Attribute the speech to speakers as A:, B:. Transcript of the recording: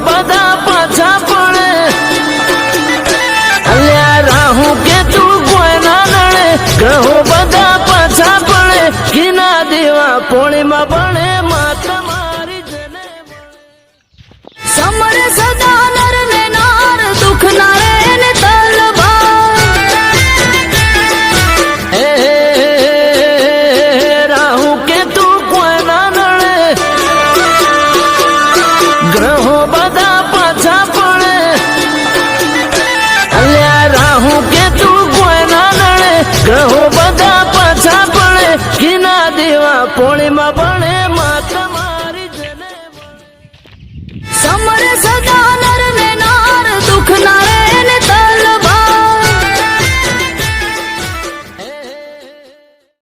A: બધા પાછા પડે. અલ્યા રાહુ કે તું કોઈ ના નડે? ગ્રહો બધા પાછા પડે. ઘીના દેવા પોણીમાં બધા પાછા પડે. અલ્યા રાહુ કે તું કોઈ ના નડે ગ્રહો બધા પાછા પડે. ઘીના દેવા પોણીમાં